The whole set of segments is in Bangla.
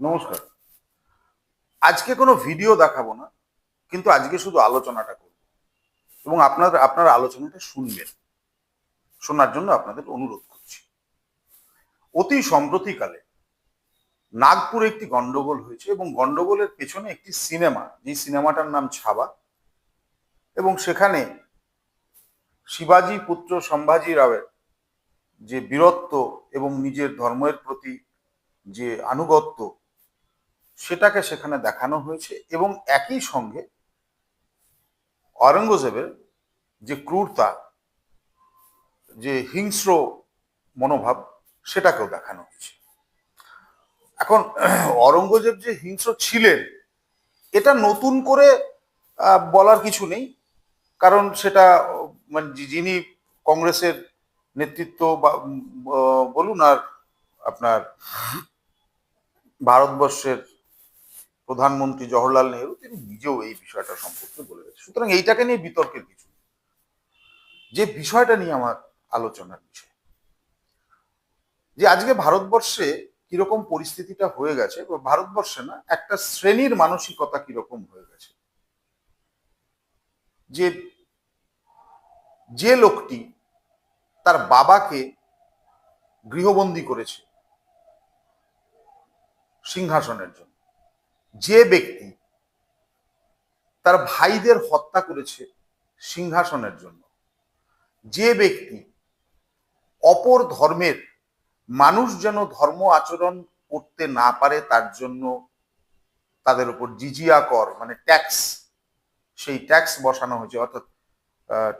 নমস্কার। আজকে কোনো ভিডিও দেখাবো না, কিন্তু আজকে শুধু আলোচনাটা করব। এবং আপনার আপনার আলোচনাটা শুনবেন। শোনার জন্য আপনাদের অনুরোধ করছি। অতি সম্প্রতিকালে নাগপুরে একটি গন্ডগোল হয়েছে এবং গন্ডগোলের পেছনে একটি সিনেমা যে সিনেমাটার নাম ছাবা, এবং সেখানে শিবাজি পুত্র সম্ভাজি রাওয়ের যে বীরত্ব এবং নিজের ধর্মের প্রতি যে আনুগত্য সেটাকে সেখানে দেখানো হয়েছে এবং একই সঙ্গে অরঙ্গজেবের যে ক্রূরতা, যে হিংস্র মনোভাব, সেটাকেও দেখানো হয়েছে। এখন অরঙ্গজেব যে হিংস্র ছিলেন, এটা নতুন করে বলার কিছু নেই। কারণ সেটা মানে যিনি কংগ্রেসের নেতৃত্ব বা, বলুন আর আপনার ভারতবর্ষের প্রধানমন্ত্রী জওহরলাল নেহরু, তিনি নিজেও এই বিষয়টা সম্পর্কে বলে গেছে সুতরাং এইটাকে নিয়ে বিতর্কের কিছু যে বিষয়টা নিয়ে আমার আলোচনার বিষয়, যে আজকে ভারতবর্ষে কীরকম পরিস্থিতিটা হয়ে গেছে ভারতবর্ষে না একটা শ্রেণির মানসিকতা কীরকম হয়ে গেছে, যে যে লোকটি তার বাবাকে গৃহবন্দী করেছে সিংহাসনের জন্য। যে ব্যক্তি তার ভাইদের হত্যা করেছে সিংহাসনের জন্য, যে ব্যক্তি অপর ধর্মের মানুষ যেন ধর্ম আচরণ করতে না পারে তার জন্য তাদের উপর জিজিয়া কর মানে ট্যাক্স, সেই ট্যাক্স বসানো হয়েছে, অর্থাৎ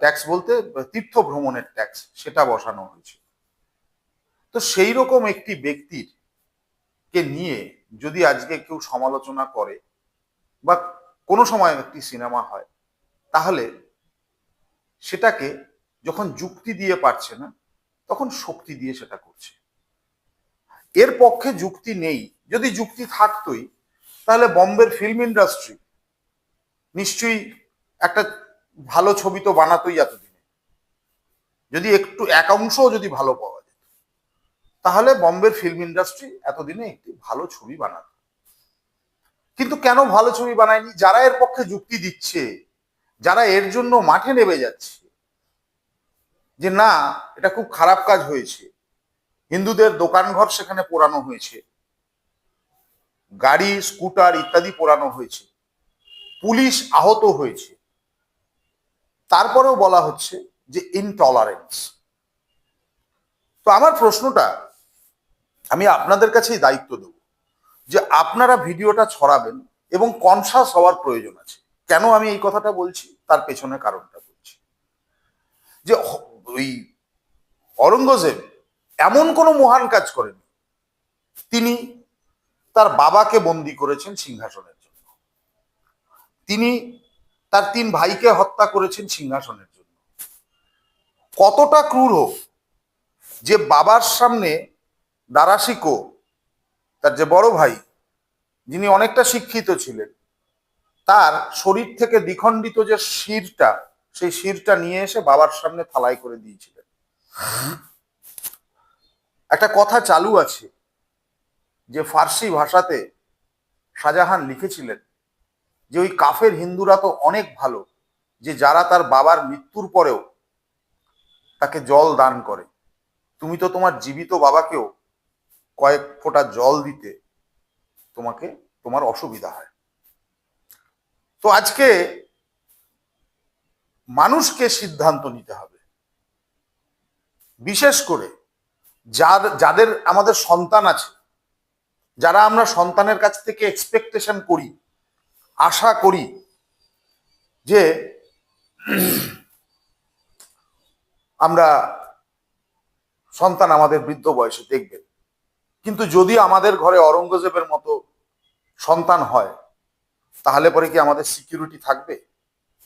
ট্যাক্স বলতে তীর্থ ভ্রমণের ট্যাক্স, সেটা বসানো হয়েছে। তো সেই রকম একটি ব্যক্তির কে নিয়ে যদি আজকে কেউ সমালোচনা করে বা কোনো সময় একটি সিনেমা হয়, তাহলে সেটাকে যখন যুক্তি দিয়ে পারছে না, তখন শক্তি দিয়ে সেটা করছে। এর পক্ষে যুক্তি নেই। যদি যুক্তি থাকতোই, তাহলে বম্বের ফিল্ম ইন্ডাস্ট্রি নিশ্চয়ই একটা ভালো ছবি তো বানাতোই এতদিনে। যদি একটু এক অংশও যদি ভালো তাহলে বম্বের ফিল্ম ইন্ডাস্ট্রি এতদিনে একটি ভালো ছবি বানাতো কিন্তু কেন ভালো ছবি বানায়নি? যারা এর পক্ষে যুক্তি দিচ্ছে, যারা এর জন্য মাঠে নেমে যাচ্ছে, যে না, এটা খুব খারাপ কাজ হয়েছে। হিন্দুদের দোকানঘর সেখানে পোড়ানো হয়েছে। গাড়ি, স্কুটার ইত্যাদি পোড়ানো হয়েছে। পুলিশ আহত হয়েছে। তারপরেও বলা হচ্ছে যে ইনটলারেন্স তো আমার প্রশ্নটা আমি আপনাদের কাছেই দায়িত্ব দেব যে আপনারা ভিডিওটা ছড়াবেন এবং কনসাস হওয়ার প্রয়োজন আছে। কেন আমি এই কথাটা বলছি? তার পেছনে কারণটা বলছি। যে ওই অরঙ্গজেব এমন কোনো মহান কাজ করেন। তিনি তার বাবাকে বন্দি করেছেন সিংহাসনের জন্য। তিনি তার তিন ভাইকে হত্যা করেছেন সিংহাসনের জন্য। কতটা ক্রূর হোক যে বাবার সামনে দারাশিকো, তার যে বড় ভাই, যিনি অনেকটা শিক্ষিত ছিলেন, তার শরীর থেকে দ্বিখণ্ডিত যে শিরটা, সেই শিরটা নিয়ে এসে বাবার সামনে থালাই করে দিয়েছিলেন। একটা কথা চালু আছে, যে ফার্সি ভাষাতে শাহজাহান লিখেছিলেন যে ওই কাফের হিন্দুরা তো অনেক ভালো, যে যারা তার বাবার মৃত্যুর পরেও তাকে জল দান করে। তুমি তো তোমার জীবিত বাবাকেও কয়েক ফোঁটা জল দিতে তোমাকে, তোমার অসুবিধা হয়। তো আজকে মানুষকে সিদ্ধান্ত নিতে হবে। বিশেষ করে যার, যাদের আমাদের সন্তান আছে, যারা আমরা সন্তানের কাছ থেকে এক্সপেকটেশন করি, আশা করি যে আমরা সন্তান আমাদের বৃদ্ধ বয়সে দেখবেন। কিন্তু যদি আমাদের ঘরে অরঙ্গজেবের মতো সন্তান হয়, তাহলে পরে কি আমাদের সিকিউরিটি থাকবে?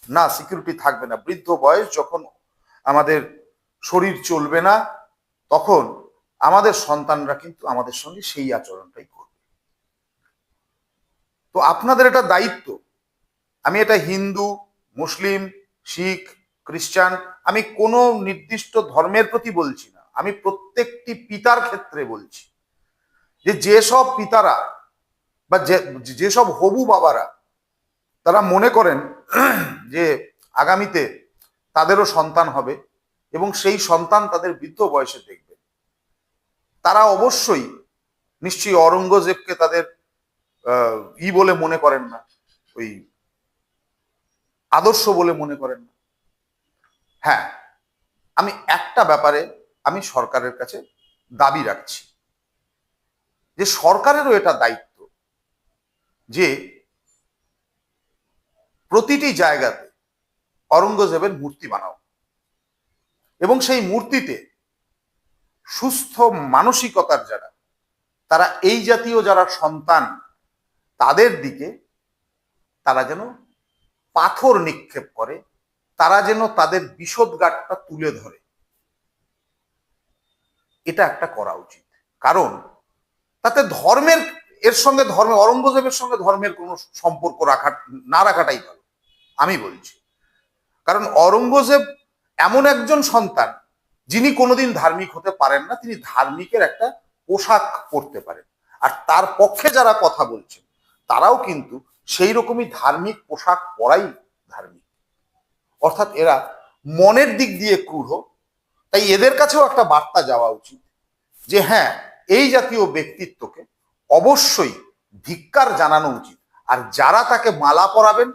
না সিকিউরিটি থাকবে না। বৃদ্ধ বয়স যখন আমাদের শরীর চলবে না, তখন আমাদের সন্তানরা কিন্তু আমাদের সঙ্গে সেই আচরণটাই করবে। তো আপনাদের এটা দায়িত্ব। আমি এটা হিন্দু, মুসলিম, শিখ, খ্রিস্টান, আমি কোনো নির্দিষ্ট ধর্মের প্রতি বলছি না। আমি প্রত্যেকটি পিতার ক্ষেত্রে বলছি। যে যেসব পিতারা বা যে, যেসব হবু বাবারা তারা মনে করেন যে আগামীতে তাদেরও সন্তান হবে এবং সেই সন্তান তাদের বৃদ্ধ বয়সে দেখবে। তারা অবশ্যই নিশ্চয়ই অরঙ্গজেবকে তাদের ই বলে মনে করেন না, ওই আদর্শ বলে মনে করেন না। হ্যাঁ আমি একটা ব্যাপারে আমি সরকারের কাছে দাবি রাখছি। যে সরকারেরও এটা দায়িত্ব যে প্রতিটি জায়গাতে অরঙ্গজেবের মূর্তি বানাও। এবং সেই মূর্তিতে সুস্থ মানসিকতার যারা, তারা এই জাতীয় যারা সন্তান, তাদের দিকে তারা যেন পাথর নিক্ষেপ করে, তারা যেন তাদের বিষদগাটটা তুলে ধরে। এটা একটা করা উচিত। কারণ তাতে ধর্মের, এর সঙ্গে ধর্মে অরঙ্গজেবের সঙ্গে ধর্মের কোনো সম্পর্ক রাখা, না রাখাটাই ভালো। আমি বলছি। কারণ অরঙ্গজেব এমন একজন সন্তান, যিনি কোনোদিন ধার্মিক হতে পারেন না, তিনি ধার্মিকের একটা পোশাক পরতে পারেন। আর তার পক্ষে যারা কথা বলছেন, তারাও কিন্তু সেই রকমই ধার্মিক পোশাক পরাই ধার্মিক। অর্থাৎ এরা মনের দিক দিয়ে ক্রূঢ়। তাই এদের কাছেও একটা বার্তা যাওয়া উচিত যে হ্যাঁ এই জাতীয় ব্যক্তিত্বকে অবশ্যই ধিক্কার জানানো উচিত। আর যারা তাকে মালা পরাবেন,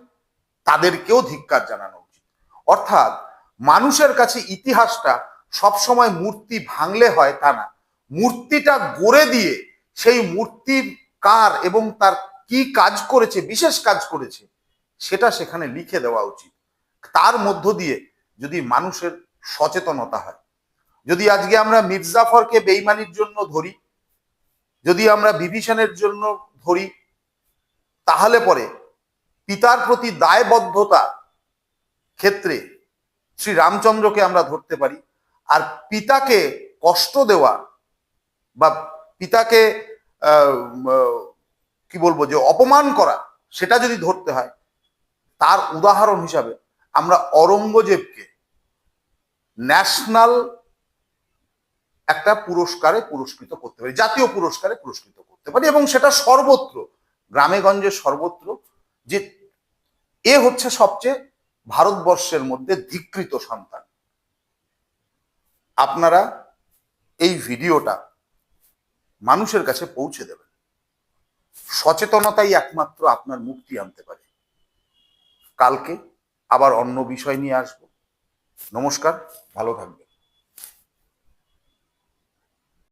তাদেরকেও ধিক্কার জানানো উচিত। অর্থাৎ মানুষের কাছে ইতিহাসটা সবসময় মূর্তি ভাঙলে হয় তা না। মূর্তিটা গড়ে দিয়ে সেই মূর্তির কার এবং তার কি কাজ করেছে, বিশেষ কাজ করেছে, সেটা সেখানে লিখে দেওয়া উচিত। তার মধ্য দিয়ে যদি মানুষের সচেতনতা হয়। যদি আজকে আমরা মির্জাফরকে বেইমানির জন্য ধরি যদি আমরা বিভীষণের জন্য ধরি, তাহলে পরে পিতার প্রতি দায়বদ্ধতা ক্ষেত্রে শ্রী রামচন্দ্রকে আমরা ধরতে পারি। আর পিতাকে কষ্ট দেওয়া বা পিতাকে কি বলব, যে অপমান করা, সেটা যদি ধরতে হয়, তার উদাহরণ হিসাবে আমরা অরঙ্গজেবকে ন্যাশনাল একটা পুরস্কারে পুরস্কৃত করতে পারি, জাতীয় পুরস্কারে পুরস্কৃত করতে পারি এবং সেটা সর্বত্র, গ্রামে গঞ্জে সর্বত্র যে এ হচ্ছে সবচেয়ে ভারতবর্ষের মধ্যে ধিকৃত সন্তান। আপনারা এই ভিডিওটা মানুষের কাছে পৌঁছে দেবেন। সচেতনতাই একমাত্র আপনার মুক্তি আনতে পারে। কালকে আবার অন্য বিষয় নিয়ে আসব। নমস্কার, ভালো থাকবেন।